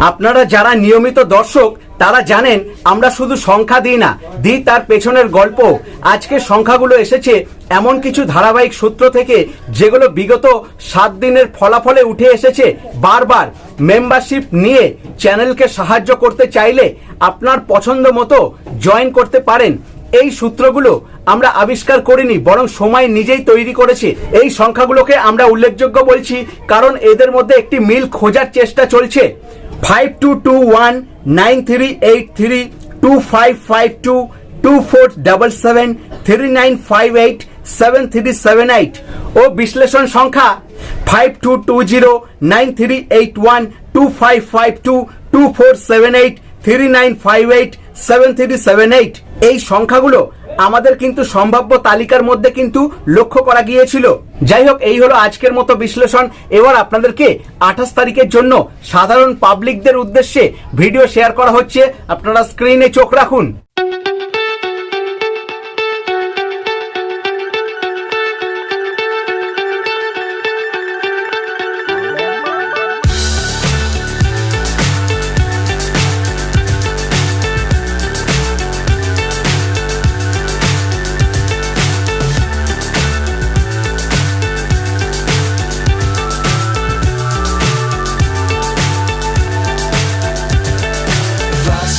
আপনারা যারা নিয়মিত দর্শক, তারা জানেন আমরা শুধু সংখ্যা দিই না, দিই তার পেছনের গল্প। আজকের সংখ্যাগুলো এসেছে এমন কিছু ধারাবাহিক সূত্র থেকে যেগুলো বিগত সাত দিনের ফলাফলে উঠে এসেছে বারবার। মেম্বারশিপ নিয়ে চ্যানেলকে সাহায্য করতে চাইলে আপনার পছন্দ মতো জয়েন করতে পারেন। এই সূত্রগুলো আমরা আবিষ্কার করিনি, বরং সময় নিজেই তৈরি করেছে। এই সংখ্যাগুলোকে আমরা উল্লেখযোগ্য বলছি, কারণ এদের মধ্যে একটি মিল খোঁজার চেষ্টা চলছে। Five two two one nine three eight three two five five two two four double seven three nine five eight seven three seven eight ও বিশ্লেষণ সংখ্যা five two two zero nine three eight one two five five two two four seven eight three nine five eight seven three seven eight এই সংখ্যাগুলো আমাদের কিন্তু সম্ভাব্য তালিকার মধ্যে কিন্তু লক্ষ্য করা গিয়েছিল। যাই হোক এই হলো আজকের মতো বিশ্লেষণ। এবার আপনাদেরকে আঠাশ তারিখের জন্য সাধারণ পাবলিকদের উদ্দেশ্যে ভিডিও শেয়ার করা হচ্ছে। আপনারা স্ক্রিনে চোখ রাখুন।